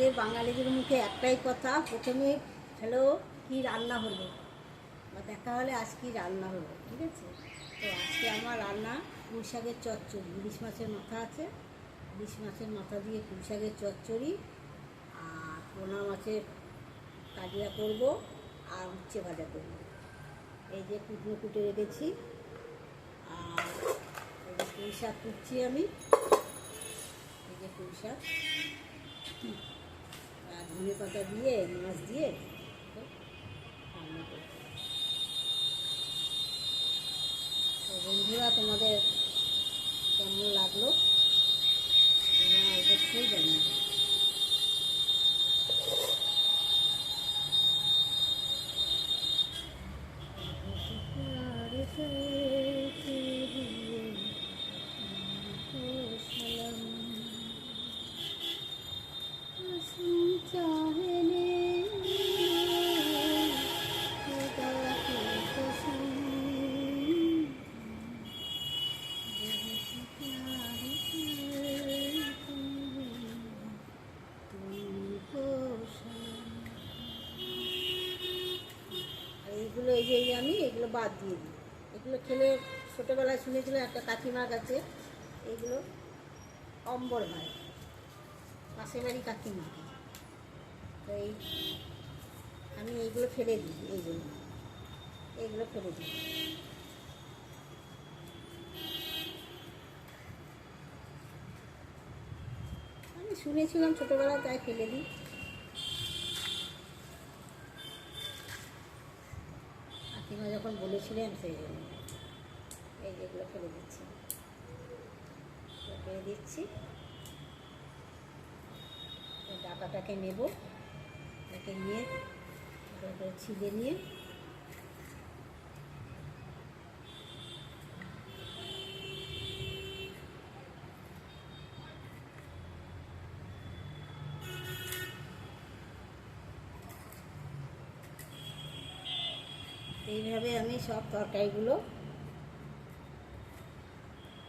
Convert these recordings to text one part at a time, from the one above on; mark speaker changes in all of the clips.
Speaker 1: আমাদের বাঙালিদের মুখে একটাই কথা, প্রথমে, হ্যালো, কি রান্না হলো? বা দেখা হলে, আজ কি রান্না হলো? ঠিক আছে? তো আজকে আমার রান্না পুঁই চচ্চড়ি, ইলিশ মাছের মাথা আছে। ইলিশ মাছের মাথা দিয়ে পুঁই চচ্চড়ি আর পোনা মাছের কাজিয়া করব আর উচ্ছে ভাজা করব। এই যে কুটনো কুটে রেখেছি। আর পুঁই শাক কুটছি আমি। এই যে পুঁই শাক। ধনে পাতা দিয়ে মাছ দিয়ে বন্ধুরা তোমাদের এই যে আমি, এগুলো বাদ দিয়ে দিই। এগুলো খেলে ছোটোবেলায় শুনেছিলাম একটা কাকিমার কাছে, এগুলো অম্বর হয় পাশের বাড়ি কাকিমা। তো এই, আমি এইগুলো ফেলে দিই এইগুলো এইগুলো ফেলে দিই। আমি শুনেছিলাম ছোটোবেলায় তাই ফেলে দিই। কাকিমা যখন বলেছিলেন সেই জন্য, এই যেগুলো ফেলে দিচ্ছি। ফেলে দিচ্ছি। ডাকাটাকে নেব তাকে নিয়ে ছিঁড়ে নিয়ে এইভাবে আমি সব তরকারিগুলো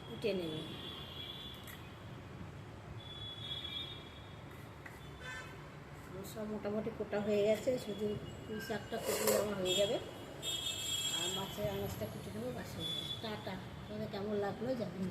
Speaker 1: কুটে নেব। সব মোটামুটি কোটা হয়ে গেছে, শুধু পুঁই শাকটা কুটলে আমার হয়ে যাবে। আর মাছের আনাজটা কুটে নেব বাসে টাটা। তোমাদের কেমন লাগল জানি